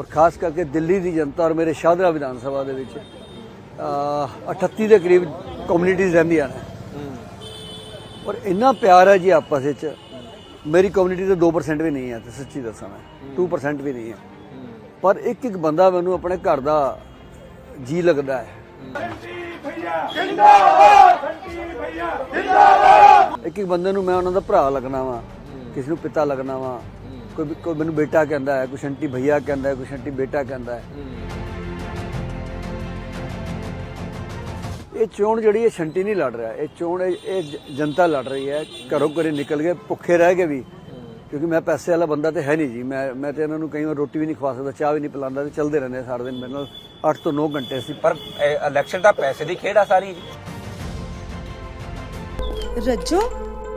ਔਰ ਖਾਸ ਕਰਕੇ ਦਿੱਲੀ ਦੀ ਜਨਤਾ ਔਰ ਮੇਰੇ ਸ਼ਾਹਦਰਾ ਵਿਧਾਨ ਸਭਾ ਦੇ ਵਿੱਚ, ਅਹ 38 ਦੇ ਕਰੀਬ ਕਮਿਊਨਿਟੀਆਂ ਰਹਿੰਦੀਆਂ ਨੇ। ਔਰ ਇੰਨਾ ਪਿਆਰ ਹੈ ਜੀ ਆਪਸ ਵਿੱਚ, ਮੇਰੀ ਕਮਿਊਨਿਟੀ ਤਾਂ 2% ਵੀ ਨਹੀਂ ਹੈ, ਤੇ ਸੱਚੀ ਦੱਸਾਂ ਮੈਂ 2% ਵੀ ਨਹੀਂ ਹੈ। ਪਰ ਇੱਕ ਇੱਕ ਬੰਦਾ ਮੈਨੂੰ ਆਪਣੇ ਘਰ ਦਾ ਜੀ ਲੱਗਦਾ ਹੈ। ਇੱਕ ਇੱਕ ਬੰਦੇ ਨੂੰ ਮੈਂ ਉਹਨਾਂ ਦਾ ਭਰਾ ਲੱਗਣਾ ਵਾਂ, ਕਿਸੇ ਨੂੰ ਪਿਤਾ ਲੱਗਣਾ ਵਾਂ ਕੋਈ ਕੋਈ ਮੈਨੂੰ ਬੇਟਾ ਕਹਿੰਦਾ ਹੈ, ਕੋਈ ਆਂਟੀ ਭਈਆ ਕਹਿੰਦਾ ਹੈ, ਕੋਈ ਆਂਟੀ ਬੇਟਾ ਕਹਿੰਦਾ ਹੈ। ਇਹ ਚੋਣ ਜਿਹੜੀ ਇਹ ਛੰਟੀ ਨਹੀਂ ਲੜ ਰਿਹਾ, ਇਹ ਚੋਣ ਇਹ ਇਹ ਜ- ਜਨਤਾ ਲੜ ਰਹੀ ਹੈ। ਘਰੋਂ ਘਰੇ ਨਿਕਲ ਕੇ ਭੁੱਖੇ ਰਹਿ ਕੇ ਵੀ। ਕਿਉਂਕਿ ਮੈਂ ਪੈਸੇ ਵਾਲਾ ਬੰਦਾ ਤੇ ਹੈ ਨਹੀਂ ਜੀ। ਮੈਂ ਮੈਂ ਤੇ ਇਹਨਾਂ ਨੂੰ ਕਈ ਵਾਰ ਰੋਟੀ ਵੀ ਨਹੀਂ ਖਵਾ ਸਕਦਾ, ਚਾਹ ਵੀ ਨਹੀਂ ਪਿਲਾਉਂਦਾ ਤੇ ਚੱਲਦੇ ਰਹਿੰਦੇ ਆ ਸਾਰਾ ਦਿਨ। ਮੇਰੇ ਨਾਲ 8 ਤੋਂ 9 ਘੰਟੇ ਸੀ। ਪਰ ਇਲੈਕਸ਼ਨ ਤਾਂ ਪੈਸੇ ਦੀ ਖੇਡ ਆ ਸਾਰੀ। ਰੱਜੋ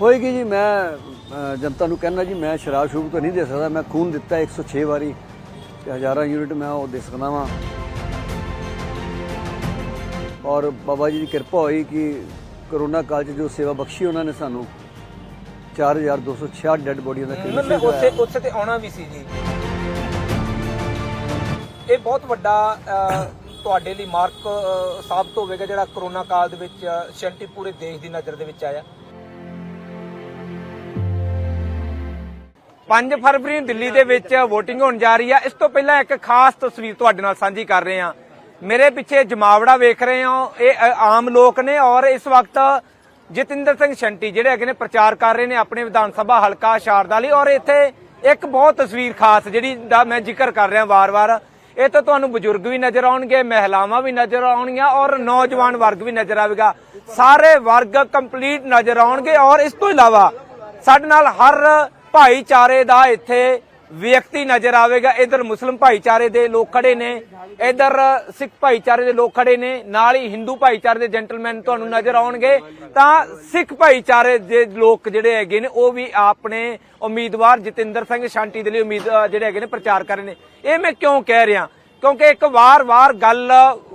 ਹੋਏਗੀ ਜੀ ਮੈਂ ਜਨਤਾ ਨੂੰ ਕਹਿਣਾ ਜੀ ਮੈਂ ਸ਼ਰਾਬ ਸ਼ੂਬ ਤਾਂ ਨਹੀਂ ਦੇ ਸਕਦਾ ਮੈਂ ਖੂਨ ਦਿੱਤਾ 106 ਵਾਰੀ ਤੇ ਹਜ਼ਾਰਾਂ ਯੂਨਿਟ ਮੈਂ ਉਹ ਦੇ ਸਕਦਾ ਵਾਂ। ਔਰ ਬਾਬਾ ਜੀ ਦੀ ਕਿਰਪਾ ਹੋਈ ਕਿ ਕਰੋਨਾ ਕਾਲ 'ਚ ਜੋ ਸੇਵਾ ਬਖਸ਼ੀ ਉਹਨਾਂ ਨੇ ਸਾਨੂੰ 4266 ਡੈੱਡ ਬੋਡੀਆਂ ਦਾ ਮੈਂ ਕ੍ਰਿਮੀਨਲ ਉੱਥੇ ਉੱਥੇ ਤੇ ਆਉਣਾ ਵੀ ਸੀ ਜੀ। ਇਹ ਬਹੁਤ ਵੱਡਾ ਤੁਹਾਡੇ ਲਈ ਮਾਰਕ ਸਾਬਤ ਹੋਵੇਗਾ ਜਿਹੜਾ ਕਰੋਨਾ ਕਾਲ ਦੇ ਵਿੱਚ ਸ਼ੰਟੀ ਪੂਰੇ ਦੇਸ਼ ਦੀ ਨਜ਼ਰ ਦੇ ਵਿੱਚ ਆਇਆ। 5 ਫਰਵਰੀ ਨੂੰ ਦਿੱਲੀ ਦੇ ਵਿੱਚ VOTING ਹੋਣ ਜਾ ਰਹੀ ਹੈ ਇਸ ਤੋਂ ਪਹਿਲਾਂ ਇੱਕ ਖਾਸ ਤਸਵੀਰ ਤੁਹਾਡੇ ਨਾਲ ਸਾਂਝੀ ਕਰ ਰਹੇ ਹਾਂ। ਮੇਰੇ ਪਿੱਛੇ ਜਮਾਵੜਾ ਵੇਖ ਰਹੇ ਹੋ। ਇਹ ਆਮ ਲੋਕ ਨੇ ਔਰ ਇਸ ਵਕਤ ਜਤਿੰਦਰ ਸਿੰਘ ਸ਼ੰਟੀ ਜਿਹੜੇ ਹੈਗੇ ਨੇ ਪ੍ਰਚਾਰ ਕਰ ਰਹੇ ਨੇ ਆਪਣੇ ਵਿਧਾਨ ਸਭਾ ਹਲਕਾ ਸ਼ਾਰਦਾ ਲਈ। ਔਰ ਇੱਥੇ ਇੱਕ ਬਹੁਤ ਤਸਵੀਰ ਖਾਸ ਜਿਹੜੀ ਦਾ ਮੈਂ ਜ਼ਿਕਰ ਕਰ ਰਿਹਾ ਵਾਰ-ਵਾਰ। ਇਹ ਤਾਂ ਤੁਹਾਨੂੰ ਬਜ਼ੁਰਗ ਵੀ ਨਜ਼ਰ ਆਉਣਗੇ, ਮਹਿਲਾਵਾਂ ਵੀ ਨਜ਼ਰ ਆਉਣਗੀਆਂ ਔਰ ਨੌਜਵਾਨ ਵਰਗ ਵੀ ਨਜ਼ਰ ਆਵੇਗਾ। ਸਾਰੇ ਵਰਗ ਕੰਪਲੀਟ ਨਜ਼ਰ ਆਉਣਗੇ ਔਰ ਇਸ ਤੋਂ ਇਲਾਵਾ ਸਾਡੇ ਨਾਲ ਹਰ ਭਾਈਚਾਰੇ ਦਾ ਇੱਥੇ ਵਿਅਕਤੀ ਨਜ਼ਰ ਆਵੇਗਾ। ਇਧਰ ਮੁਸਲਮ ਭਾਈਚਾਰੇ ਦੇ ਲੋਕ ਖੜੇ ਨੇ। ਇਧਰ ਸਿੱਖ ਭਾਈਚਾਰੇ ਦੇ ਲੋਕ ਖੜੇ ਨੇ। ਨਾਲ ਹੀ ਹਿੰਦੂ ਭਾਈਚਾਰੇ ਦੇ ਜੈਂਟਲਮੈਨ ਤੁਹਾਨੂੰ ਨਜ਼ਰ ਆਉਣਗੇ। ਤਾਂ ਸਿੱਖ ਭਾਈਚਾਰੇ ਦੇ ਲੋਕ ਜਿਹੜੇ ਹੈਗੇ ਨੇ, ਉਹ ਵੀ ਆਪਣੇ ਉਮੀਦਵਾਰ ਜਤਿੰਦਰ ਸਿੰਘ ਸ਼ਾਂਟੀ ਦੇ ਲਈ ਉਮੀਦ, ਜਿਹੜੇ ਹੈਗੇ ਨੇ, ਪ੍ਰਚਾਰ ਕਰ ਰਹੇ ਨੇ। ਇਹ ਮੈਂ ਕਿਉਂ ਕਹਿ ਰਿਹਾ? ਕਿਉਂਕਿ ਇੱਕ ਵਾਰ-ਵਾਰ ਗੱਲ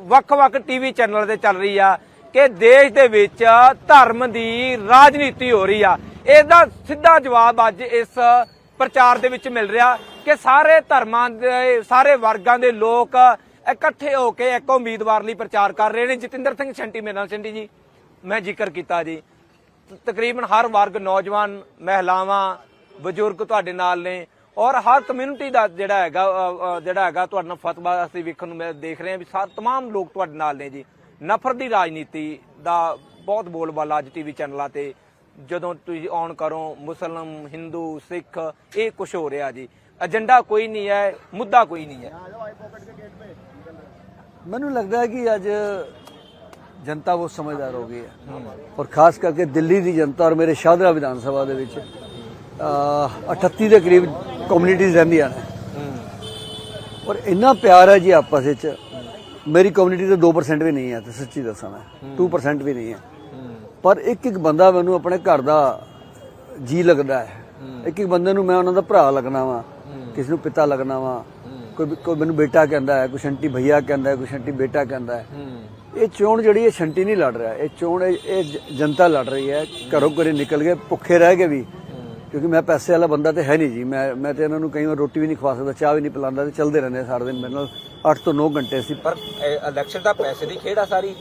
ਵੱਖ-ਵੱਖ ਟੀਵੀ ਚੈਨਲ ਤੇ ਚੱਲ ਰਹੀ ਆ ਕਿ ਦੇਸ਼ ਦੇ ਵਿੱਚ ਧਰਮ ਦੀ ਰਾਜਨੀਤੀ ਹੋ ਰਹੀ ਆ। ਇਹਦਾ ਸਿੱਧਾ ਜਵਾਬ ਅੱਜ ਇਸ ਪ੍ਰਚਾਰ ਦੇ ਵਿੱਚ ਮਿਲ ਰਿਹਾ ਕਿ ਸਾਰੇ ਧਰਮਾਂ ਦੇ ਸਾਰੇ ਵਰਗਾਂ ਦੇ ਲੋਕ ਇਕੱਠੇ ਹੋ ਕੇ ਇੱਕ ਉਮੀਦਵਾਰ ਲਈ ਪ੍ਰਚਾਰ ਕਰ ਰਹੇ ਨੇ ਜਤਿੰਦਰ ਸਿੰਘ ਸ਼ੰਟੀ ਮੇਰੇ ਨਾਲ ਸ਼ੰਟੀ ਜੀ ਮੈਂ ਜ਼ਿਕਰ ਕੀਤਾ ਜੀ ਤ- ਤਕਰੀਬਨ ਹਰ ਵਰਗ ਨੌਜਵਾਨ ਮਹਿਲਾਵਾਂ ਬਜ਼ੁਰਗ ਤੁਹਾਡੇ ਨਾਲ ਨੇ ਔਰ ਹਰ ਕਮਿਊਨਿਟੀ ਦਾ ਜਿਹੜਾ ਹੈਗਾ ਅ, ਅ, ਜਿਹੜਾ ਹੈਗਾ ਤੁਹਾਡੇ ਨਾਲ ਫਤਵਾ ਅਸੀਂ ਵੇਖਣ ਨੂੰ ਮੈਂ ਦੇਖ ਰਹੇ ਹਾਂ ਵੀ ਸਾਰੇ तमाम ਲੋਕ ਤੁਹਾਡੇ ਨਾਲ ਨੇ ਜੀ ਨਫ਼ਰਤ ਦੀ ਰਾਜਨੀਤੀ ਦਾ ਬਹੁਤ ਬੋਲਬਾਲਾ ਅੱਜ ਟੀਵੀ ਚੈਨਲਾਂ ਤੇ ਜਦੋਂ ਤੁਸੀਂ ਔਨ ਕਰੋ ਮੁਸਲਮ ਹਿੰਦੂ ਸਿੱਖ ਇਹ ਕੁਝ ਹੋ ਰਿਹਾ ਜੀ। ਏਜੰਡਾ ਕੋਈ ਨਹੀਂ ਹੈ ਮੁੱਦਾ ਕੋਈ ਨਹੀਂ ਹੈ। ਮੈਨੂੰ ਲੱਗਦਾ ਹੈ ਕਿ ਅੱਜ ਜਨਤਾ ਉਹ ਸਮਝਦਾਰ ਹੋ ਗਈ ਹੈ। ਔਰ ਖਾਸ ਕਰਕੇ ਦਿੱਲੀ ਦੀ ਜਨਤਾ ਔਰ ਮੇਰੇ ਸ਼ਾਹਦਰਾ ਵਿਧਾਨ ਸਭਾ ਦੇ ਵਿੱਚ ਅਹ 38 ਦੇ ਕਰੀਬ ਕਮਿਊਨਿਟੀਆਂ ਰਹਿੰਦੀਆਂ ਨੇ। ਔਰ ਇੰਨਾ ਪਿਆਰ ਹੈ ਜੀ ਆਪਸ ਵਿੱਚ। ਮੇਰੀ ਕਮਿਊਨਿਟੀ ਤਾਂ 2% ਵੀ ਨਹੀਂ ਹੈ ਤੇ ਸੱਚੀ ਦੱਸਾਂ ਮੈਂ। 2% ਵੀ ਨਹੀਂ ਹੈ। ਪਰ ਇੱਕ ਇੱਕ ਬੰਦਾ ਮੈਨੂੰ ਆਪਣੇ ਘਰ ਦਾ ਜੀ ਲੱਗਦਾ ਹੈ। ਇੱਕ ਇੱਕ ਬੰਦੇ ਨੂੰ ਮੈਂ ਉਹਨਾਂ ਦਾ ਭਰਾ ਲੱਗਣਾ ਵਾ ਕਿਸੇ ਨੂੰ ਪਿਤਾ ਲੱਗਣਾ ਵਾ। ਕੋਈ ਕੋਈ ਮੈਨੂੰ ਬੇਟਾ ਕਹਿੰਦਾ ਹੈ ਕੋਈ ਆਂਟੀ ਭਈਆ ਕਹਿੰਦਾ ਹੈ ਕੋਈ ਆਂਟੀ ਬੇਟਾ ਕਹਿੰਦਾ ਹੈ। ਇਹ ਚੋਣ ਜਿਹੜੀ ਇਹ ਛੰਟੀ ਨਹੀਂ ਲੜ ਰਿਹਾ ਇਹ ਚੋਣ ਇਹ ਜਨਤਾ ਲੜ ਰਹੀ ਹੈ। ਘਰੋਂ ਘਰੇ ਨਿਕਲ ਕੇ ਭੁੱਖੇ ਰਹਿ ਕੇ ਵੀ। ਕਿਉਂਕਿ ਮੈਂ ਪੈਸੇ ਵਾਲਾ ਬੰਦਾ ਤੇ ਹੈ ਨਹੀਂ ਜੀ। ਮੈਂ ਮੈਂ ਤੇ ਇਹਨਾਂ ਨੂੰ ਕਈ ਵਾਰ ਰੋਟੀ ਵੀ ਨਹੀਂ ਖਵਾ ਸਕਦਾ ਚਾਹ ਵੀ ਨਹੀਂ ਪਿਲਾਉਂਦਾ ਤੇ ਚੱਲਦੇ ਰਹਿੰਦੇ ਸਾਰਾ ਦਿਨ। ਮੇਰੇ ਨਾਲ 8 ਤੋਂ 9 ਘੰਟੇ ਅਸੀਂ ਪਰ ਇਲੈਕਸ਼ਨ ਤਾਂ ਪੈਸੇ ਦੀ ਖੇਡ ਆ ਸਾਰੀ।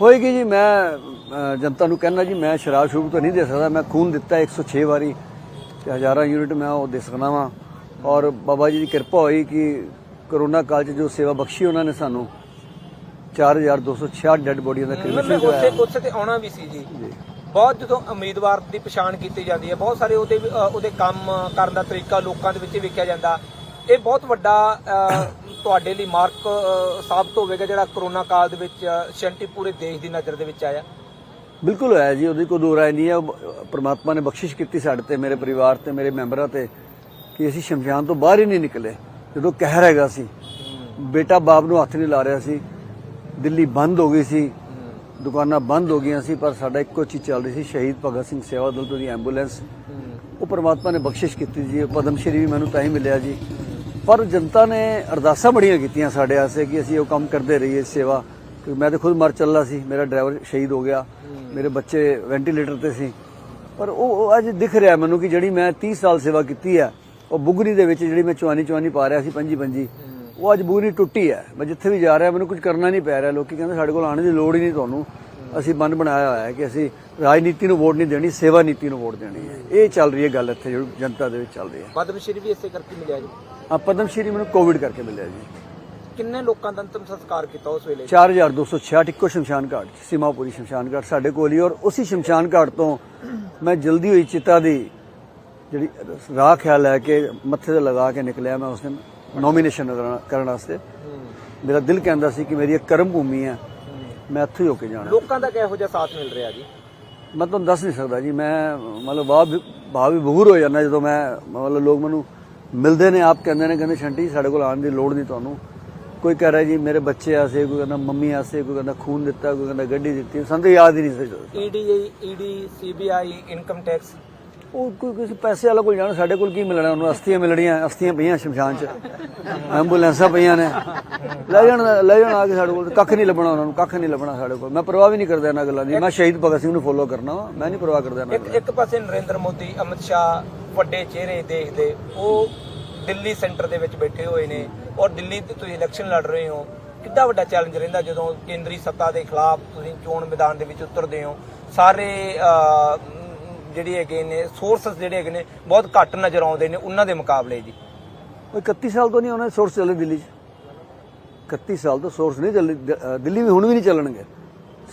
ਹੋਏਗੀ ਜੀ ਮੈਂ ਜਨਤਾ ਨੂੰ ਕਹਿਣਾ ਜੀ ਮੈਂ ਸ਼ਰਾਬ ਸ਼ੂਬ ਤਾਂ ਨਹੀਂ ਦੇ ਸਕਦਾ ਮੈਂ ਖੂਨ ਦਿੱਤਾ 106 ਵਾਰੀ ਤੇ ਹਜ਼ਾਰਾਂ ਯੂਨਿਟ ਮੈਂ ਉਹ ਦੇ ਸਕਦਾ ਵਾਂ। ਔਰ ਬਾਬਾ ਜੀ ਦੀ ਕਿਰਪਾ ਹੋਈ ਕਿ ਕਰੋਨਾ ਕਾਲ 'ਚ ਜੋ ਸੇਵਾ ਬਖਸ਼ੀ ਉਹਨਾਂ ਨੇ ਸਾਨੂੰ 4266 ਡੈੱਡ ਬੋਡੀਆਂ ਦਾ ਕ੍ਰਿਮੀਨਲ ਉੱਥੇ ਹੋਇਆ ਉੱਥੇ ਤੇ ਆਉਣਾ ਵੀ ਸੀ ਜੀ। ਬਹੁਤ ਜਦੋਂ ਉਮੀਦਵਾਰ ਦੀ ਪਛਾਣ ਕੀਤੀ ਜਾਂਦੀ ਹੈ ਬਹੁਤ ਸਾਰੇ ਉਹਦੇ ਉਹਦੇ ਕੰਮ ਕਰਨ ਦਾ ਤਰੀਕਾ ਲੋਕਾਂ ਦੇ ਵਿੱਚ ਵੇਖਿਆ ਜਾਂਦਾ। ਇਹ ਬਹੁਤ ਵੱਡਾ ਤੁਹਾਡੇ ਲਈ ਮਾਰਕ ਸਾਬਤ ਹੋਵੇਗਾ ਜਿਹੜਾ ਕਰੋਨਾ ਕਾਲ ਦੇ ਵਿੱਚ ਅ, ਪੂਰੇ ਦੇਸ਼ ਦੀ ਨਜ਼ਰ ਦੇ ਵਿੱਚ ਆਇਆ। ਬਿਲਕੁਲ ਹੋਇਆ ਜੀ ਉਹਦੀ ਕੋਈ ਦੋ ਰਾਏ ਨਹੀਂ ਹੈ। ਪ੍ਰਮਾਤਮਾ ਨੇ ਬਖਸ਼ਿਸ਼ ਕੀਤੀ ਸਾਡੇ ਤੇ ਮੇਰੇ ਪਰਿਵਾਰ ਤੇ ਮੇਰੇ ਮੈਂਬਰਾਂ ਤੇ ਕਿ ਅਸੀਂ ਸ਼ਮਸ਼ਾਨ ਤੋਂ ਬਾਹਰ ਹੀ ਨਹੀਂ ਨਿਕਲੇ। ਜਦੋਂ ਕਹਿਰ ਹੈਗਾ ਸੀ ਬੇਟਾ ਬਾਪ ਨੂੰ ਹੱਥ ਨਹੀਂ ਲਾ ਰਿਹਾ ਸੀ ਦਿੱਲੀ ਬੰਦ ਹੋ ਗਈ ਸੀ ਦੁਕਾਨਾਂ ਬੰਦ ਹੋ ਗਈਆਂ ਸੀ ਪਰ ਸਾਡਾ ਇੱਕੋ ਚੀਜ਼ ਚੱਲ ਰਹੀ ਸੀ ਸ਼ਹੀਦ ਭਗਤ ਸਿੰਘ ਸੇਵਾ ਦਲ ਤੋਂ ਦੀ ਐਂਬੂਲੈਂਸ। ਉਹ ਪਰਮਾਤਮਾ ਨੇ ਬਖਸ਼ਿਸ਼ ਕੀਤੀ ਜੀ ਪਦਮ ਸ਼੍ਰੀ ਵੀ ਮੈਨੂੰ ਤਾਂ ਹੀ ਮਿਲਿਆ ਜੀ। ਪਰ ਜਨਤਾ ਨੇ ਅਰਦਾਸਾਂ ਬੜੀਆਂ ਕੀਤੀਆਂ ਸਾਡੇ ਵਾਸਤੇ ਕਿ ਅਸੀਂ ਉਹ ਕੰਮ ਕਰਦੇ ਰਹੀਏ ਸੇਵਾ। ਕਿਉਂਕਿ ਮੈਂ ਤਾਂ ਖੁਦ ਮਰ ਚੱਲਾ ਸੀ, ਮੇਰਾ ਡਰਾਈਵਰ ਸ਼ਹੀਦ ਹੋ ਗਿਆ, ਮੇਰੇ ਬੱਚੇ ਵੈਂਟੀਲੇਟਰ ਤੇ ਸੀ। ਪਰ ਉਹ ਉਹ ਅੱਜ ਦਿਖ ਰਿਹਾ ਮੈਨੂੰ ਕਿ ਜਿਹੜੀ ਮੈਂ 30 ਸਾਲ ਸੇਵਾ ਕੀਤੀ ਹੈ, ਉਹ ਬੁਗਰੀ ਦੇ ਵਿੱਚ ਜਿਹੜੀ ਮੈਂ ਚਵਾਨੀ ਚਵਾਨੀ ਪਾ ਰਿਹਾ ਸੀ, ਪੰਜੀ ਪੰਜੀ, ਉਹ ਅੱਜ ਬੁਗਰੀ ਟੁੱਟੀ ਹੈ। ਮੈਂ ਜਿੱਥੇ ਵੀ ਜਾ ਰਿਹਾ, ਮੈਨੂੰ ਕੁਝ ਕਰਨਾ ਨਹੀਂ ਪੈ ਰਿਹਾ। ਲੋਕੀ ਕਹਿੰਦੇ ਸਾਡੇ ਕੋਲ ਆਉਣ ਦੀ ਲੋੜ ਹੀ ਨਹੀਂ ਤੁਹਾਨੂੰ। ਅਸੀਂ ਮਨ ਬਣਾਇਆ ਹੋਇਆ ਹੈ ਕਿ ਅਸੀਂ ਰਾਜਨੀਤੀ ਨੂੰ ਵੋਟ ਨਹੀਂ ਦੇਣੀ, ਸੇਵਾ ਨੀਤੀ ਨੂੰ ਵੋਟ ਦੇਣੀ ਹੈ। ਇਹ ਚੱਲ ਰਹੀ ਹੈ ਗੱਲ ਇੱਥੇ, ਜਿਹੜੀ ਜਨਤਾ ਦੇ ਵਿੱਚ ਚੱਲ ਰਹੀ ਹੈ। ਪਦਮ ਸ਼੍ਰੀ ਵੀ ਇਸੇ ਕਰਕੇ ਮਿਲਿਆ ਜੀ। ਆ ਪਦਮ ਸ਼੍ਰੀ ਮੈਨੂੰ ਕੋਵਿਡ ਕਰਕੇ ਮਿਲਿਆ ਜੀ। ਕਿੰਨੇ ਲੋਕਾਂ ਦਾ ਅੰਤਮ ਸੰਸਕਾਰ ਕੀਤਾ ਉਸ ਵੇਲੇ? 4266 ਇੱਕੋ ਸ਼ਮਸ਼ਾਨ ਘਾਟ ਸੀਮਾਪੁਰੀ ਸ਼ਮਸ਼ਾਨ ਘਾਟ ਸਾਡੇ ਕੋਲ ਹੀ ਔਰ ਉਸੇ ਸ਼ਮਸ਼ਾਨ ਘਾਟ ਤੋਂ ਮੈਂ ਜਲਦੀ ਹੋਈ ਚਿਤਾ ਦੀ ਜਿਹੜੀ ਰਾਹ ਖਿਆਲ ਲੈ ਕੇ ਮੱਥੇ ਤੇ ਲਗਾ ਕੇ ਨਿਕਲਿਆ ਮੈਂ ਉਸ ਦਿਨ ਨੋਮੀਨੇਸ਼ਨ ਕਰਨ ਵਾਸਤੇ। ਮੇਰਾ ਦਿਲ ਕਹਿੰਦਾ ਸੀ ਕਿ ਮੇਰੀ ਇਹ ਕਰਮ ਭੂਮੀ ਹੈ ਮੈਂ ਇੱਥੇ ਹੀ ਹੋ ਕੇ ਜਾਣਾ। ਲੋਕਾਂ ਦਾ ਕਿਹੋ ਜਿਹਾ ਸਾਥ ਮਿਲ ਰਿਹਾ ਜੀ? ਮੈਂ ਤੁਹਾਨੂੰ ਦੱਸ ਨਹੀਂ ਸਕਦਾ ਜੀ ਮੈਂ ਮਤਲਬ ਬਾਬ ਭਾਵ ਵਿਭੂਰ ਹੋ ਜਾਂਦਾ ਜਦੋਂ ਮੈਂ ਮਤਲਬ ਲੋਕ ਮੈਨੂੰ ਮਿਲਦੇ ਨੇ, ਆਪ ਕਹਿੰਦੇ ਨੇ, ਕਹਿੰਦੇ, ਸ਼ੰਟੀ, ਸਾਡੇ ਕੋਲ ਆਉਣ ਦੀ ਲੋੜ ਨਹੀਂ ਤੁਹਾਨੂੰ। ਕੋਈ ਕਹਿ ਰਿਹਾ ਜੀ, ਮੇਰੇ ਬੱਚੇ ਆਸੇ ਕੋਈ ਕਹਿੰਦਾ, ਮੰਮੀ ਆਸੇ ਕੋਈ ਕਹਿੰਦਾ, ਖੂਨ ਦਿੱਤਾ, ਕੋਈ ਕਹਿੰਦਾ, ਗੱਡੀ ਦਿੱਤੀ। ਸਾਨੂੰ ਯਾਦ ਹੀ ਨਹੀਂ ਸੀ। ED ED CBI income tax ਉਹ ਕੋਈ ਕਿਸੇ ਪੈਸੇ ਵਾਲਾ ਕੋਲ ਜਾਣਾ ਸਾਡੇ ਕੋਲ ਕੀ ਮਿਲਣਾ? ਉਹਨੂੰ ਅਸਥੀਆਂ ਮਿਲਣੀਆਂ ਅਸਥੀਆਂ ਪਈਆਂ ਸ਼ਮਸ਼ਾਨ 'ਚ। ਐਂਬੂਲੈਂਸਾਂ ਪਈਆਂ ਨੇ। ਲੈ ਜਾਣ ਲੈ ਜਾਣ ਆ ਕੇ ਸਾਡੇ ਕੋਲ। ਕੱਖ ਨਹੀਂ ਲੱਭਣਾ ਉਹਨਾਂ ਨੂੰ ਕੱਖ ਨਹੀਂ ਲੱਭਣਾ ਸਾਡੇ ਕੋਲ। ਮੈਂ ਪਰਵਾਹ ਵੀ ਨਹੀਂ ਕਰਦਾ ਇਹਨਾਂ ਗੱਲਾਂ ਦੀ। ਮੈਂ ਸ਼ਹੀਦ ਭਗਤ ਸਿੰਘ ਨੂੰ ਫੋਲੋ ਕਰਨਾ ਵਾ। ਮੈਂ ਨਹੀਂ ਪਰਵਾਹ ਕਰਦਾ ਇਹਨਾਂ ਇੱਕ ਇੱਕ ਪਾਸੇ ਨਰਿੰਦਰ ਮੋਦੀ ਅਮਿਤ ਸ਼ਾਹ ਵੱਡੇ ਚਿਹਰੇ ਦੇਖਦੇ। ਉਹ ਦਿੱਲੀ ਸੈਂਟਰ ਦੇ ਵਿੱਚ ਬੈਠੇ ਹੋਏ ਨੇ। ਔਰ ਦਿੱਲੀ ਤੇ ਤੁਸੀਂ ਇਲੈਕਸ਼ਨ ਲੜ ਰਹੇ ਹੋ। ਕਿੱਡਾ ਵੱਡਾ ਚੈਲੰਜ ਰਹਿੰਦਾ ਜਦੋਂ ਕੇਂਦਰੀ ਸੱਤਾ ਦੇ ਖਿਲਾਫ ਤੁਸੀਂ ਚੋਣ ਮੈਦਾਨ ਦੇ ਵਿੱਚ ਉਤਰਦੇ ਹੋ। ਸਾਰੇ ਜਿਹੜੀ ਹੈਗੇ ਨੇ ਸੋਰਸਸ ਜਿਹੜੇ ਹੈਗੇ ਨੇ ਬਹੁਤ ਘੱਟ ਨਜ਼ਰ ਆਉਂਦੇ ਨੇ ਉਹਨਾਂ ਦੇ ਮੁਕਾਬਲੇ ਜੀ। ਉਹ 31 ਸਾਲ ਤੋਂ ਨਹੀਂ ਉਹਨਾਂ ਦੇ ਸੋਰਸ ਚੱਲੇ ਦਿੱਲੀ 'ਚ? 31 ਸਾਲ ਤੋਂ ਸੋਰਸ ਨਹੀਂ ਚੱਲੇ ਦਿੱਲੀ ਵੀ ਹੁਣ ਵੀ ਨਹੀਂ ਚੱਲਣਗੇ।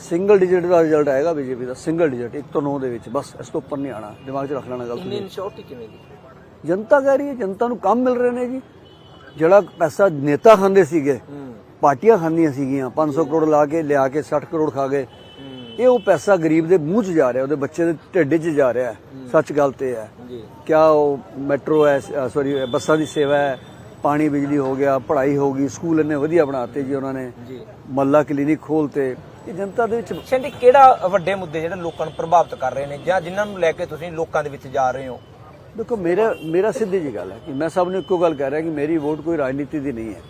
ਸਿੰਗਲ ਡਿਜਿਟ ਦਾ ਰਿਜ਼ਲਟ ਆਏਗਾ ਬੀਜੇਪੀ ਦਾ ਸਿੰਗਲ ਡਿਜਿਟ 1 ਤੋਂ 9 ਦੇ ਵਿੱਚ ਬਸ ਇਸ ਤੋਂ ਉੱਪਰ ਨਹੀਂ ਆਣਾ ਦਿਮਾਗ 'ਚ ਰੱਖ ਲੈਣਾ ਗੱਲ ਤੁਸੀਂ। ਇਨਸ਼ੋਰਟੀ ਕਿਵੇਂ ਦੀ? ਜਨਤਾ ਕਹਿ ਰਹੀ ਹੈ ਜਨਤਾ ਨੂੰ ਕੰਮ ਮਿਲ ਰਹੇ ਨੇ ਜੀ। ਜਿਹੜਾ ਪੈਸਾ ਨੇਤਾ ਖਾਂਦੇ ਸੀਗੇ ਪਾਰਟੀਆਂ ਖਾਂਦੀਆਂ ਸੀਗੀਆਂ 500 ਕਰੋੜ ਲਾ ਕੇ ਲਿਆ ਕੇ 60 ਕਰੋੜ ਖਾ ਗਏ। ਇਹ ਉਹ ਪੈਸਾ ਗਰੀਬ ਦੇ ਮੂੰਹ 'ਚ ਜਾ ਰਿਹਾ ਉਹਦੇ ਬੱਚੇ ਦੇ ਢਿੱਡ 'ਚ ਜਾ ਰਿਹਾ। ਸੱਚ ਗੱਲ ਤੇ ਹੈ। ਜੀ। ਕਿਆ ਉਹ ਮੈਟਰੋ ਹੈ ਸੌਰੀ ਬੱਸਾਂ ਦੀ ਸੇਵਾ ਹੈ ਪਾਣੀ ਬਿਜਲੀ ਹੋ ਗਿਆ ਪੜ੍ਹਾਈ ਹੋ ਗਈ ਸਕੂਲ ਇੰਨੇ ਵਧੀਆ ਬਣਾਤੇ ਜੀ ਉਹਨਾਂ ਨੇ। ਜੀ। ਮੱਲਾ ਕਲੀਨਿਕ ਖੋਲਤੇ ਇਹ ਜਨਤਾ ਦੇ ਵਿੱਚ ਸ਼ੰਟੀ ਕਿਹੜਾ ਵੱਡੇ ਮੁੱਦੇ ਜਿਹੜੇ ਲੋਕਾਂ ਨੂੰ ਪ੍ਰਭਾਵਿਤ ਕਰ ਰਹੇ ਨੇ ਜਾਂ ਜਿਨ੍ਹਾਂ ਨੂੰ ਲੈ ਕੇ ਤੁਸੀਂ ਲੋਕਾਂ ਦੇ ਵਿੱਚ ਜਾ ਰਹੇ ਹੋ? ਦੇਖੋ ਮੇਰਾ ਮੇਰਾ ਸਿੱਧੀ ਜੀ ਗੱਲ ਹੈ ਕਿ ਮੈਂ ਸਭ ਨੂੰ ਇੱਕੋ ਗੱਲ ਕਹਿ ਰਿਹਾ ਕਿ ਮੇਰੀ ਵੋਟ ਕੋਈ ਰਾਜਨੀਤੀ ਦੀ ਨਹੀਂ ਹੈ।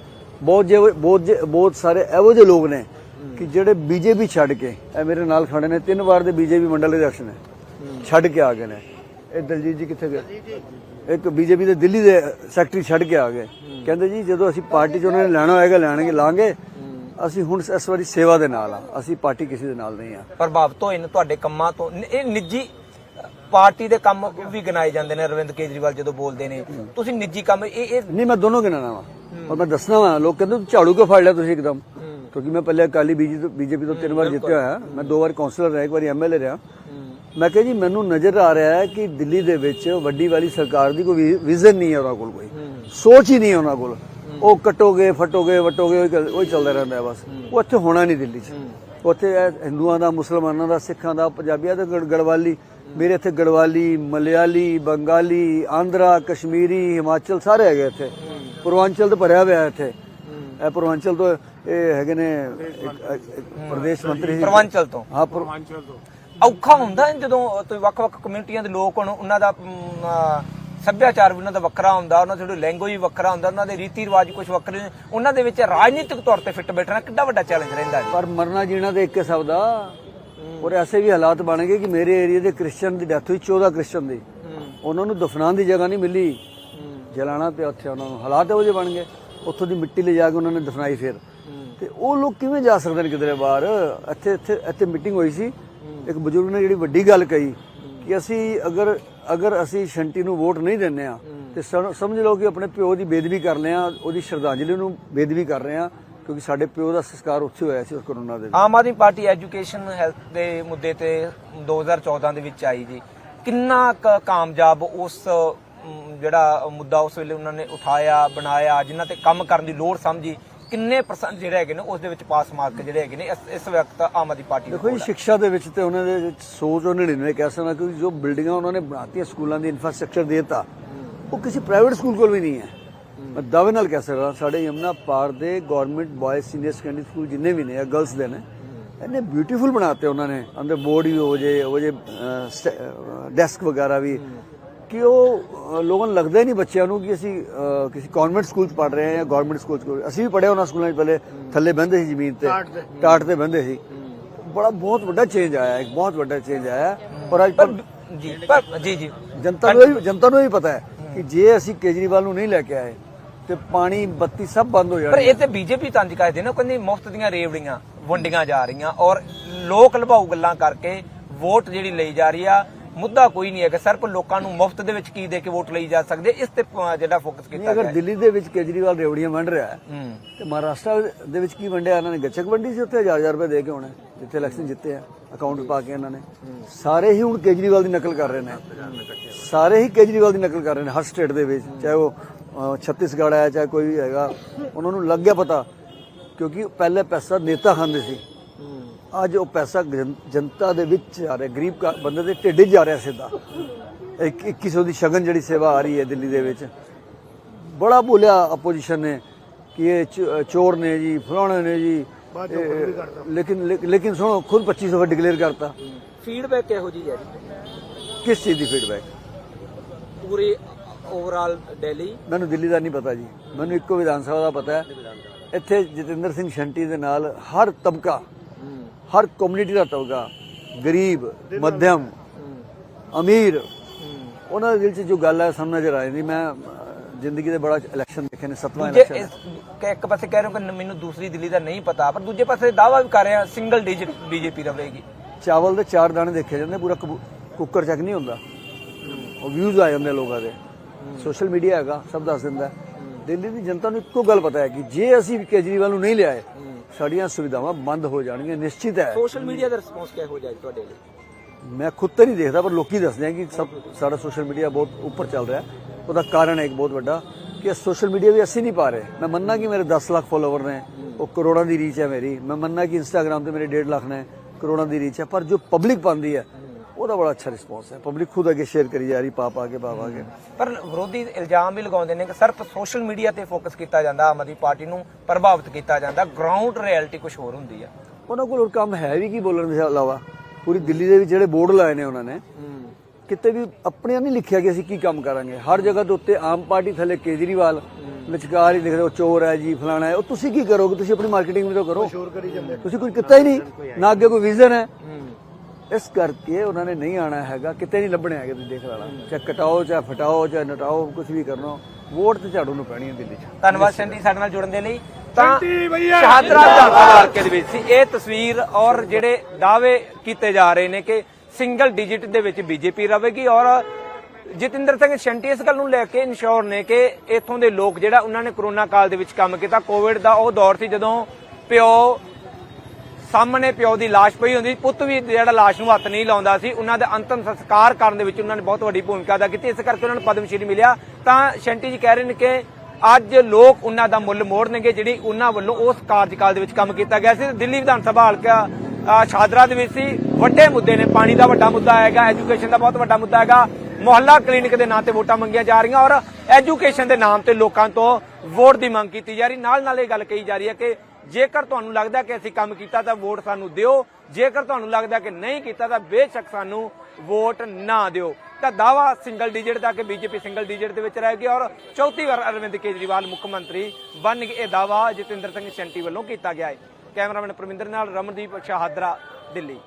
ਬਹੁਤ ਜੇ ਬਹੁਤ ਜੇ- ਬਹੁਤ ਸਾਰੇ ਇਹੋ ਜਿਹੇ ਲੋਕ ਨੇ ਕਿ ਜਿਹੜੇ ਬੀਜੇਪੀ ਛੱਡ ਕੇ ਇਹ ਮੇਰੇ ਨਾਲ ਖੜੇ ਨੇ ਤਿੰਨ ਵਾਰ ਦੇ ਬੀਜੇਪੀ ਮੰਡਲ ਦੇ ਅਧਿਕਸ਼ ਨੇ ਛੱਡ ਕੇ ਆ ਗਏ ਨੇ। ਇਹ ਦਲਜੀਤ ਜੀ ਕਿੱਥੇ ਗਏ? ਇੱਕ ਬੀਜੇਪੀ ਦੇ ਦਿੱਲੀ ਦੇ ਸੈਕਟਰੀ ਛੱਡ ਕੇ ਆ ਗਏ। ਕਹਿੰਦੇ ਜੀ ਜਦੋਂ ਅਸੀਂ ਪਾਰਟੀ 'ਚ ਉਹਨਾਂ ਨੇ ਲੈਣਾ ਹੋਏਗਾ ਲੈਣਗੇ ਲਾਂਗੇ ਅਸੀਂ ਹੁਣ ਇਸ ਵਾਰੀ ਸੇਵਾ ਦੇ ਨਾਲ ਆ। ਅਸੀਂ ਪਾਰਟੀ ਕਿਸੇ ਦੇ ਨਾਲ ਨਹੀਂ ਆ। ਪ੍ਰਭਾਵਿਤ ਹੋਏ ਨੇ ਤੁਹਾਡੇ ਕੰਮਾਂ ਤੋਂ। ਇਹ ਨਿੱਜੀ ਪਾਰਟੀ ਦੇ ਕੰਮ ਵੀ ਗਿਣਾਏ ਜਾਂਦੇ ਨੇ ਅਰਵਿੰਦ ਕੇਜਰੀਵਾਲ ਜਦੋਂ ਬੋਲਦੇ ਨੇ। ਤੁਸੀਂ ਨਿੱਜੀ ਕੰਮ ਇਹ ਇਹ ਨਹੀਂ ਮੈਂ ਦੋਨੋਂ ਗਿਣਾਣਾ ਵਾ। ਔਰ ਮੈਂ ਦੱਸਣਾ ਵਾ ਲੋਕ ਕਹਿੰਦੇ ਝਾੜੂ ਕਿਉਂ ਫੜ ਲਿਆ ਤੁਸੀਂ ਇੱਕਦਮ? ਕਿਉਂਕਿ ਮੈਂ ਪਹਿਲੇ ਅਕਾਲੀ ਬੀਜੇਪੀ ਤੋਂ ਬੀਜੇਪੀ ਤੋਂ ਤਿੰਨ ਵਾਰ ਜਿੱਤਿਆ ਹੋਇਆ। ਮੈਂ ਦੋ ਵਾਰ ਕਾਉਂਸਲਰ ਰਿਹਾ ਇੱਕ ਵਾਰੀ ਐਮਐਲਏ ਰਿਹਾ। ਮੈਂ ਕਿਹਾ ਜੀ ਮੈਨੂੰ ਨਜ਼ਰ ਆ ਰਿਹਾ ਹੈ ਕਿ ਦਿੱਲੀ ਦੇ ਵਿੱਚ ਵੱਡੀ ਵਾਲੀ ਸਰਕਾਰ ਦੀ ਕੋਈ ਵਿਜ਼ਨ ਨਹੀਂ ਹੈ ਉਹਨਾਂ ਕੋਲ ਕੋਈ। ਸੋਚ ਹੀ ਨਹੀਂ ਹੈ ਉਹਨਾਂ ਕੋਲ। ਉਹ ਕਟੋਗੇ ਫਟੋਗੇ ਵਟੋਗੇ ਉਹੀ ਚੱਲਦਾ ਰਹਿੰਦਾ ਬਸ। ਉਹ ਇੱਥੇ ਹੋਣਾ ਨਹੀਂ ਦਿੱਲੀ 'ਚ। ਉੱਥੇ ਹਿੰਦੂਆਂ ਦਾ ਮੁਸਲਮਾਨਾਂ ਦਾ ਸਿੱਖਾਂ ਦਾ ਪੰਜਾਬੀਆਂ ਦਾ ਗੜ- ਗੜਵਾਲੀ। ਮੇਰੇ ਇੱਥੇ ਗੜਵਾਲੀ ਮਲਿਆਲੀ ਬੰਗਾਲੀ ਆਂਧਰਾ ਕਸ਼ਮੀਰੀ ਹਿਮਾਚਲ ਸਾਰੇ ਹੈਗੇ ਇੱਥੇ। ਪੂਰਵਾਂਚਲ ਤੋਂ ਭਰਿਆ ਹੋਇਆ ਇੱਥੇ। ਇਹ ਪੂਰਵਾਂਚਲ ਤੋਂ ਇਹ ਹੈਗੇ ਨੇ ਪ੍ਰਦੇਸ਼ ਮੰਤਰੀ। ਪਰਵਾਂਚਲ ਤੋਂ। ਹਾਂ ਪਰ ਔਖਾ ਹੁੰਦਾ ਜਦੋਂ ਤੁਸੀਂ ਵੱਖ-ਵੱਖ ਕਮਿਊਨਿਟੀਆਂ ਦੇ ਲੋਕ ਹੋਣ ਉਹਨਾਂ ਦਾ ਸੱਭਿਆਚਾਰ ਵੀ ਉਹਨਾਂ ਦਾ ਵੱਖਰਾ ਹੁੰਦਾ ਉਹਨਾਂ ਦਾ ਲੈਂਗੁਏਜ ਵੀ ਵੱਖਰਾ ਹੁੰਦਾ ਉਹਨਾਂ ਦੇ ਰੀਤੀ ਰਿਵਾਜ ਕੁਝ ਵੱਖਰੇ ਨੇ ਉਹਨਾਂ ਦੇ ਵਿੱਚ ਰਾਜਨੀਤਿਕ ਤੌਰ ਤੇ ਫਿੱਟ ਬੈਠਣਾ ਕਿੱਡਾ ਵੱਡਾ ਚੈਲੰਜ ਰਹਿੰਦਾ ਜੀ। ਪਰ ਮਰਨਾ ਜੀਣਾ ਦੇ ਇੱਕ ਸਭ ਦਾ। ਔਰ ਐਸੇ ਵੀ ਹਾਲਾਤ ਬਣ ਗਏ ਕਿ ਮੇਰੇ ਏਰੀਆ ਦੇ ਕ੍ਰਿਸਚੀਅਨ ਦੀ ਡੈਥ ਹੋਈ 14 ਕ੍ਰਿਸਚੀਅਨ ਦੀ। ਉਹਨਾਂ ਨੂੰ ਦਫਨਾਉਣ ਦੀ ਜਗ੍ਹਾ ਨਹੀਂ ਮਿਲੀ। ਜਲਾਣਾ ਪਿਆ ਉੱਥੇ ਉਹਨਾਂ ਨੂੰ। ਹਾਲਾਤ ਇਹੋ ਜਿਹੇ ਬਣ ਗਏ। ਉੱਥੋਂ ਦੀ ਮਿੱਟੀ ਲੈ ਜਾ ਕੇ ਉਹਨਾਂ ਨੇ ਦਫਨਾਈ ਫਿਰ। ਤੇ ਉਹ ਲੋਕ ਕਿਵੇਂ ਜਾ ਸਕਦੇ ਨੇ ਕਿਧਰੇ ਬਾਹਰ? ਇੱਥੇ ਇੱਥੇ ਇੱਥੇ ਮੀਟਿੰਗ ਹੋਈ ਸੀ। ਇੱਕ ਬਜ਼ੁਰਗ ਨੇ ਜਿਹੜੀ ਵੱਡੀ ਗੱਲ ਕਹੀ ਕਿ ਅਸੀਂ ਅਗਰ ਅਗਰ ਅਸੀਂ ਸ਼ੰਟੀ ਨੂੰ ਵੋਟ ਨਹੀਂ ਦਿੰਨੇ ਆ ਤੇ ਸਮ- ਸਮਝ ਲਓ ਕਿ ਆਪਣੇ ਪਿਓ ਦੀ ਬੇਦਬੀ ਕਰ ਰਹੇ ਆ ਉਹਦੀ ਸ਼ਰਧਾਂਜਲੀ ਨੂੰ ਬੇਦਬੀ ਕਰ ਰਹੇ ਆ ਕਿਉਂਕਿ ਸਾਡੇ ਪਿਓ ਦਾ ਸੰਸਕਾਰ ਉੱਥੇ ਹੋਇਆ ਸੀ ਉਸ ਕਰੋਨਾ ਦੇ। Aam Aadmi party education health ਦੇ ਮੁੱਦੇ ਤੇ 2014 ਦੇ ਵਿੱਚ ਆਈ ਜੀ। ਕਿੰਨਾ ਕਾਮਯਾਬ ਉਸ ਜਿਹੜਾ ਮੁੱਦਾ ਉਸ ਵੇਲੇ ਉਹਨਾਂ ਨੇ ਉਠਾਇਆ ਬਣਾਇਆ ਜਿਨ੍ਹਾਂ ਤੇ ਕੰਮ ਕਰਨ ਦੀ ਲੋੜ ਸਮਝੀ ਕਿੰਨੇ ਪਰਸੈਂਟ ਜਿਹੜੇ ਹੈਗੇ ਨੇ ਉਸ ਦੇ ਵਿੱਚ ਪਾਸ ਮਾਰਕ ਜਿਹੜੇ ਹੈਗੇ ਨੇ ਇਸ- ਇਸ ਵਕਤ ਆਮ ਆਦਮੀ ਪਾਰਟੀ ਦੇ ਦੇਖੋ ਜੀ ਸਿੱਖਿਆ ਦੇ ਵਿੱਚ ਤੇ ਉਹਨਾਂ ਦੇ ਵਿੱਚ ਸੋਚ ਉਹ 99 ਕਹਿ ਸਕਦਾ ਕਿਉਂਕਿ ਜੋ ਬਿਲਡਿੰਗਾਂ ਉਹਨਾਂ ਨੇ ਬਣਾਤੀਆਂ ਸਕੂਲਾਂ ਦੀ ਇਨਫਰਾਸਟ੍ਰਕਚਰ ਦੇਤਾ ਉਹ ਕਿਸੇ ਪ੍ਰਾਈਵੇਟ ਸਕੂਲ ਕੋਲ ਵੀ ਨਹੀਂ ਹੈ। ਮੈਂ ਦਾਅਵੇ ਨਾਲ ਕਹਿ ਸਕਦਾ ਸਾਡੇ ਯਮਨਾ ਪਾਰ ਦੇ government boys senior secondary school ਜਿੰਨੇ ਵੀ ਨੇ ਗਰਲਸ ਦੇ ਨੇ ਇਹਨੇ ਬਿਊਟੀਫੁਲ ਬਣਾਤੇ ਉਹਨਾਂ ਨੇ ਅੰਦਰ ਬੋਰਡ ਵੀ ਹੋ ਜੇ ਹੋ ਜੇ ਡੈਸਕ ਵਗੈਰਾ ਵੀ ਕਿ ਉਹ ਲੋਕਾਂ ਨੂੰ ਲੱਗਦਾ ਹੀ ਨਹੀਂ ਬੱਚਿਆਂ ਨੂੰ ਕਿ ਅਸੀਂ ਕਿਸੇ ਕਨਵੈਂਟ ਸਕੂਲ ਚ ਪੜ ਰਹੇ ਹਾਂ ਜਾਂ ਗਵਰਨਮੈਂਟ ਸਕੂਲ ਚ ਅਸੀਂ ਵੀ ਪੜ੍ਹੇ ਉਹਨਾਂ ਸਕੂਲਾਂ ਚ ਪਹਿਲੇ ਥੱਲੇ ਬਹਿੰਦੇ ਸੀ ਜ਼ਮੀਨ ਤੇ ਟਾਟ ਤੇ। ਬਹਿੰਦੇ ਸੀ। ਬੜਾ ਬਹੁਤ ਵੱਡਾ ਚੇਂਜ ਆਇਆ ਇੱਕ ਬਹੁਤ ਵੱਡਾ ਚੇਂਜ ਆਇਆ। ਪਰ ਅੱਜ ਪਰ ਜੀ ਪਰ ਜੀ ਜੀ। ਜਨਤਾ ਨੂੰ ਵੀ ਜਨਤਾ ਨੂੰ ਵੀ ਪਤਾ ਹੈ ਕਿ ਜੇ ਅਸੀਂ ਕੇਜਰੀਵਾਲ ਨੂੰ ਨਹੀਂ ਲੈ ਕੇ ਆਏ ਤੇ ਪਾਣੀ ਬੱਤੀ ਸਭ ਬੰਦ ਹੋ ਪਰ ਜਾਣਗੇ ਇਹ ਤੇ ਬੀਜੇਪੀ ਤੰਜ ਕਰਦੇ ਨੇ ਕਹਿੰਦੀ ਮੁਫਤ ਦੀਆਂ ਰੇਵੜੀਆਂ ਵੰਡੀਆਂ ਜਾ ਰਹੀਆਂ ਔਰ ਲੋਕ ਲਭਾਊ ਗੱਲਾਂ ਕਰਕੇ ਵੋਟ ਜਿਹੜੀ ਲਈ ਜਾ ਰਹੀ ਆ ਮੁੱਦਾ ਕੋਈ ਨਹੀਂ ਹੈਗਾ। ਸਿਰਫ ਲੋਕਾਂ ਨੂੰ ਮੁਫਤ ਦੇ ਵਿੱਚ ਕੀ ਦੇ ਕੇ ਵੋਟ ਲਈ ਜਾ ਸਕਦੇ ਇਸ ਤੇ ਜਿਹੜਾ ਫੋਕਸ ਕੀਤਾ ਅਗਰ ਗਿਆ ਹੈ। ਦਿੱਲੀ ਦੇ ਵਿੱਚ ਕੇਜਰੀਵਾਲ ਰੇਵੜੀਆਂ ਵੰਡ ਰਿਹਾ ਹੈ ਹੂੰ। ਤੇ ਮਹਾਰਾਸ਼ਟਰ ਦੇ ਵਿੱਚ ਕੀ ਵੰਡਿਆ ਇਹਨਾਂ ਨੇ ਗੱਚਕ ਵੰਡੀ ਸੀ ਉੱਥੇ 1000 ਰੁਪਏ ਦੇ ਕੇ ਆਉਣੇ ਜਿੱਥੇ ਇਲੈਕਸ਼ਨ ਜਿੱਤੇ ਆ ਅਕਾਊਂਟ ਪਾ ਕੇ ਇਹਨਾਂ ਨੇ। ਸਾਰੇ ਹੀ ਹੁਣ ਕੇਜਰੀਵਾਲ ਦੀ ਨਕਲ ਕਰ ਰਹੇ ਨੇ। ਸਾਰੇ ਹੀ ਕੇਜਰੀਵਾਲ ਦੀ ਨਕਲ ਕਰ ਰਹੇ ਨੇ ਹਰ ਸਟੇਟ ਦੇ ਵਿੱਚ ਚਾਹੇ ਉਹ ਛੱਤੀਸਗੜ੍ਹ ਹੈ ਚਾਹੇ ਕੋਈ ਵੀ ਹੈਗਾ ਉਹਨਾਂ ਨੂੰ ਲੱਗ ਗਿਆ ਪਤਾ ਕਿਉਂਕਿ ਪਹਿਲੇ ਪੈਸਾ ਨੇਤਾ ਖਾਂਦੇ ਸੀ। ਅੱਜ ਉਹ ਪੈਸਾ ਜਨ- ਜਨਤਾ ਦੇ ਵਿੱਚ ਜਾ ਰਿਹਾ ਗਰੀਬ ਬੰਦੇ ਦੇ ਢਿੱਡ 'ਚ ਜਾ ਰਿਹਾ ਸਿੱਧਾ। ਇੱਕ 2100 ਦੀ ਸ਼ਗਨ ਜਿਹੜੀ ਸੇਵਾ ਆ ਰਹੀ ਹੈ ਦਿੱਲੀ ਦੇ ਵਿੱਚ। ਬੜਾ ਬੋਲਿਆ ਆਪੋਜੀਸ਼ਨ ਨੇ ਕਿ ਇਹ ਚੋਰ ਨੇ ਜੀ ਫਲਾਣੇ ਨੇ ਜੀ ਇਹ- ਲੇਕਿਨ ਲੇਕਿਨ- ਲੇਕਿਨ ਸੁਣੋ ਖੁਦ 2500 ਡਿਕਲੇਅਰ ਕਰਤਾ। ਫੀਡਬੈਕ ਇਹੋ ਜੀ ਹੈ ਕਿਸ ਚੀਜ਼ ਦੀ ਫੀਡਬੈਕ ਪੂਰੇ ਓਵਰਆਲ ਦਿੱਲੀ ਮੈਨੂੰ ਦਿੱਲੀ ਦਾ ਨਹੀਂ ਪਤਾ ਜੀ। ਮੈਨੂੰ ਇੱਕੋ ਵਿਧਾਨ ਸਭਾ ਦਾ ਪਤਾ ਹੈ। ਇੱਥੇ ਜਤਿੰਦਰ ਸਿੰਘ ਸ਼ੰਟੀ ਦੇ ਨਾਲ ਹਰ ਤਬਕਾ ਹਰ ਕਮਿਊਨਿਟੀ ਦਾ ਤਬਕਾ ਗਰੀਬ ਮੱਧਮ ਅਮੀਰ ਉਹਨਾਂ ਦੇ ਦਿਲ 'ਚ ਜੋ ਗੱਲ ਹੈ ਸਾਹਮਣੇ ਨਜ਼ਰ ਆ ਜਾਂਦੀ। ਮੈਂ ਜ਼ਿੰਦਗੀ ਦੇ ਬੜਾ ਇਲੈਕਸ਼ਨ ਦੇਖੇ ਨੇ ਸੱਤਵਾਂ ਇਲੈਕਸ਼ਨ ਕਿ ਇੱਕ ਪਾਸੇ ਕਹਿ ਰਹੇ ਹੋ ਕਿ ਮੈਨੂੰ ਦੂਸਰੀ ਦਿੱਲੀ ਦਾ ਨਹੀਂ ਪਤਾ ਪਰ ਦੂਜੇ ਪਾਸੇ ਦਾਵਾ ਵੀ ਕਰ ਰਹੇ ਆ ਸਿੰਗਲ ਡਿਜਿਟ ਬੀਜੇਪੀ ਰਵੇਗੀ। ਚਾਵਲ ਦੇ ਚਾਰ ਦਾਣੇ ਦੇਖੇ ਜਾਂਦੇ ਪੂਰਾ ਕੁੱਕਰ ਚੱਕ ਨਹੀਂ ਹੁੰਦਾ। ਉਹ ਵਿਊਜ਼ ਆ ਜਾਂਦੇ ਲੋਕਾਂ ਦੇ। ਸੋਸ਼ਲ ਮੀਡੀਆ ਹੈਗਾ ਸਭ ਦੱਸ ਦਿੰਦਾ। ਦਿੱਲੀ ਦੀ ਜਨਤਾ ਨੂੰ ਇੱਕੋ ਗੱਲ ਪਤਾ ਹੈ ਕਿ ਜੇ ਅਸੀਂ ਕੇਜਰੀਵਾਲ ਨੂੰ ਨਹੀਂ ਲਿਆਏ ਸਾਡੀਆਂ ਸੁਵਿਧਾਵਾਂ ਬੰਦ ਹੋ ਜਾਣਗੀਆਂ ਨਿਸ਼ਚਿਤ ਹੈ। ਸੋਸ਼ਲ ਮੀਡੀਆ ਦਾ ਰਿਸਪੌਂਸ ਕਿਹੋ ਜਿਹਾ ਤੁਹਾਡੇ ਲਈ? ਮੈਂ ਖੁਦ ਤਾਂ ਨਹੀਂ ਦੇਖਦਾ ਪਰ ਲੋਕੀ ਦੱਸਦੇ ਆ ਕਿ ਸਭ ਸਾਡਾ ਸੋਸ਼ਲ ਮੀਡੀਆ ਬਹੁਤ ਉੱਪਰ ਚੱਲ ਰਿਹਾ ਹੈ। ਉਹਦਾ ਕਾਰਨ ਹੈ ਇੱਕ ਬਹੁਤ ਵੱਡਾ ਕਿ ਸੋਸ਼ਲ ਮੀਡੀਆ ਵੀ ਅਸੀਂ ਨਹੀਂ ਪਾ ਰਹੇ। ਮੈਂ ਮੰਨਣਾ ਕਿ ਮੇਰੇ 10 ਲੱਖ ਫੋਲੋਵਰ ਨੇ ਉਹ ਕਰੋੜਾਂ ਦੀ ਰੀਚ ਹੈ ਮੇਰੀ। ਮੈਂ ਮੰਨਣਾ ਕਿ ਇੰਸਟਾਗ੍ਰam ਤੇ ਮੇਰੇ 1.5 ਲੱਖ ਨੇ ਕਰੋੜਾਂ ਦੀ ਰੀਚ ਹੈ। ਪਰ ਜੋ ਪਬਲਿਕ ਪਾਉਂਦੀ ਹੈ ਉਹਦਾ ਬੜਾ ਅੱਛਾ ਰਿਸਪੌਂਸ ਹੈ। ਪਬਲਿਕ ਖੁਦ ਅੱਗੇ ਸ਼ੇਅਰ ਕਰੀ ਜਾ ਰਹੀ ਪਾ ਪਾ ਕੇ ਪਾ ਪਾ ਕੇ ਪਰ ਵਿਰੋਧੀ ਇਲਜ਼ਾਮ ਵੀ ਲਗਾਉਂਦੇ ਨੇ ਕਿ ਸਿਰਫ ਸੋਸ਼ਲ ਮੀਡੀਆ ਤੇ ਫੋਕਸ ਕੀਤਾ ਜਾਂਦਾ ਆਮ ਆਦਮੀ ਪਾਰਟੀ ਨੂੰ ਪ੍ਰਭਾਵਿਤ ਕੀਤਾ ਜਾਂਦਾ। ਗਰਾਊਂਡ ਰਿਐਲਿਟੀ ਕੁਝ ਹੋਰ ਹੁੰਦੀ ਆ। ਉਹਨਾਂ ਕੋਲ ਹੋਰ ਕੰਮ ਹੈ ਵੀ ਕੀ ਬੋਲਣ ਦੇ ਇਲਾਵਾ? ਪੂਰੀ ਦਿੱਲੀ ਦੇ ਵਿੱਚ ਜਿਹੜੇ ਬੋਰਡ ਲਾਏ ਨੇ ਉਹਨਾਂ ਨੇ ਕਿਤੇ ਵੀ ਆਪਣੇ ਨਹੀਂ ਲਿਖਿਆ ਕਿ ਅਸੀਂ ਕੀ ਕੰਮ ਕਰਾਂਗੇ। ਹਰ ਜਗ੍ਹਾ ਦੇ ਉੱਤੇ ਆਮ ਪਾਰਟੀ ਥੱਲੇ ਕੇਜਰੀਵਾਲ ਵਿਚਕਾਰ ਹੀ ਲਿਖਦੇ ਉਹ ਚੋਰ ਹੈ ਜੀ ਫਲਾਣਾ ਹੈ। ਉਹ ਤੁਸੀਂ ਕੀ ਕਰੋਗੇ? ਤੁਸੀਂ ਆਪਣੀ ਮਾਰਕੀਟਿੰਗ ਵੀ ਤਾਂ ਕਰੋ। ਤੁਸੀਂ ਕੁਝ ਕੀਤਾ ਹੀ ਨਹੀਂ। ਨਾ ਅੱਗੇ ਕੋਈ ਵਿਜ਼ਨ ਹੈ। ਇਸ ਕਰਕੇ ਉਹਨਾਂ ਨੇ ਨਹੀਂ ਆਣਾ ਹੈਗਾ ਕਿਤੇ ਨਹੀਂ ਲੱਭਣੇ ਹੈਗੇ ਤੁਸੀਂ ਦੇਖ ਲੈਣਾ ਚਾਹੇ ਕਟਾਓ ਚਾਹੇ ਫਟਾਓ ਚਾਹੇ ਨਟਾਓ ਕੁਝ ਵੀ ਕਰਨਾ ਵੋਟ ਤੇ ਝਾੜੂ ਨੂੰ ਪੈਣੀ ਹੈ ਦਿੱਲੀ 'ਚ। ਧੰਨਵਾਦ ਸ਼ੰਟੀ ਸਾਡੇ ਨਾਲ ਜੁੜਨ ਦੇ ਲਈ। ਤਾਂ ਸ਼ਹਾਦਰਾ ਵਿਧਾਨਸਭਾ ਹਲਕੇ ਦੇ ਵਿੱਚ ਸੀ। ਇਹ ਤਸਵੀਰ ਔਰ ਜਿਹੜੇ ਦਾਅਵੇ ਕੀਤੇ ਜਾ ਰਹੇ ਨੇ ਕਿ ਸਿੰਗਲ ਡਿਜਿਟ ਦੇ ਵਿੱਚ ਬੀਜੇਪੀ ਰਵੇਗੀ ਔਰ ਜਤਿੰਦਰ ਸਿੰਘ ਸ਼ੰਟੀ ਇਸ ਗੱਲ ਨੂੰ ਲੈ ਕੇ ਇਨਸ਼ੋਰ ਨੇ ਕਿ ਇੱਥੋਂ ਦੇ ਲੋਕ ਜਿਹੜਾ ਉਹਨਾਂ ਨੇ ਕਰੋਨਾ ਕਾਲ ਦੇ ਵਿੱਚ ਕੰਮ ਕੀਤਾ ਕੋਵਿਡ ਦਾ ਉਹ ਦੌਰ ਸੀ ਜਦੋਂ ਪਿਓ ਸਾਹਮਣੇ ਪਿਓ ਦੀ ਲਾਸ਼ ਪਈ ਹੁੰਦੀ ਪੁੱਤ ਵੀ ਜਿਹੜਾ ਲਾਸ਼ ਨੂੰ ਹੱਥ ਨਹੀਂ ਲਾਉਂਦਾ ਸੀ। ਉਹਨਾਂ ਦੇ ਅੰਤਮ ਸੰਸਕਾਰ ਕਰਨ ਦੇ ਵਿੱਚ ਉਹਨਾਂ ਨੇ ਬਹੁਤ ਵੱਡੀ ਭੂਮਿਕਾ ਅਦਾ ਕੀਤੀ। ਇਸ ਕਰਕੇ ਉਹਨਾਂ ਨੂੰ ਪਦਮ ਸ਼੍ਰੀ ਮਿਲਿਆ। ਤਾਂ ਸ਼ੰਟੀ ਜੀ ਕਹਿ ਰਹੇ ਨੇ ਕਿ ਅੱਜ ਲੋਕ ਉਹਨਾਂ ਦਾ ਮੁੱਲ ਮੋੜਨਗੇ ਜਿਹੜੀ ਉਹਨਾਂ ਵੱਲੋਂ ਉਸ ਕਾਰਜਕਾਲ ਦੇ ਵਿੱਚ ਕੰਮ ਕੀਤਾ ਗਿਆ ਸੀ। ਦਿੱਲੀ ਵਿਧਾਨ ਸਭਾ ਹਲਕਾ ਅ, ਸ਼ਾਦਰਾ ਦੇ ਵਿੱਚ ਸੀ। ਵੱਡੇ ਮੁੱਦੇ ਨੇ। ਪਾਣੀ ਦਾ ਵੱਡਾ ਮੁੱਦਾ ਹੈਗਾ ਐਜੂਕੇਸ਼ਨ ਦਾ ਬਹੁਤ ਵੱਡਾ ਮੁੱਦਾ ਹੈਗਾ। ਮੁਹੱਲਾ ਕਲੀਨਿਕ ਦੇ ਨਾਂ ਤੇ ਵੋਟਾਂ ਮੰਗੀਆਂ ਜਾ ਰਹੀਆਂ ਔਰ ਐਜੂਕੇਸ਼ਨ ਦੇ ਨਾਮ ਤੇ ਲੋਕਾਂ ਤੋਂ ਵੋਟ ਦੀ ਮੰਗ ਕੀਤੀ ਜਾ ਰਹੀ। ਨਾਲ ਨਾਲ ਇਹ ਗੱਲ ਕਹੀ ਜਾ ਰਹੀ ਹੈ ਕਿ ਜੇਕਰ ਤੁਹਾਨੂੰ ਲੱਗਦਾ ਕਿ ਅਸੀਂ ਕੰਮ ਕੀਤਾ ਤਾਂ ਵੋਟ ਸਾਨੂੰ ਦਿਓ। ਜੇਕਰ ਤੁਹਾਨੂੰ ਲੱਗਦਾ ਕਿ ਨਹੀਂ ਕੀਤਾ ਤਾਂ ਬੇਸ਼ੱਕ ਸਾਨੂੰ ਵੋਟ ਨਾ ਦਿਓ। ਤਾਂ ਦਾਵਾ ਸਿੰਗਲ ਡਿਜਿਟ ਦਾ ਕਿ ਬੀਜੇਪੀ ਸਿੰਗਲ ਡਿਜਿਟ ਦੇ ਵਿੱਚ ਰਹੇਗੀ ਔਰ ਚੌਥੀ ਵਾਰ ਅਰਵਿੰਦ ਕੇਜਰੀਵਾਲ ਮੁੱਖ ਮੰਤਰੀ ਬਣ ਕੇ ਇਹ ਦਾਵਾ ਜਤਿੰਦਰ ਸਿੰਘ ਸ਼ੰਟੀ ਵੱਲੋਂ ਕੀਤਾ ਗਿਆ ਹੈ। ਕੈਮਰਾਮੈਨ ਪ੍ਰਵਿੰਦਰ ਨਾਲ ਰਮਨਦੀਪ ਸ਼ਹਾਦਰਾ, ਦਿੱਲੀ।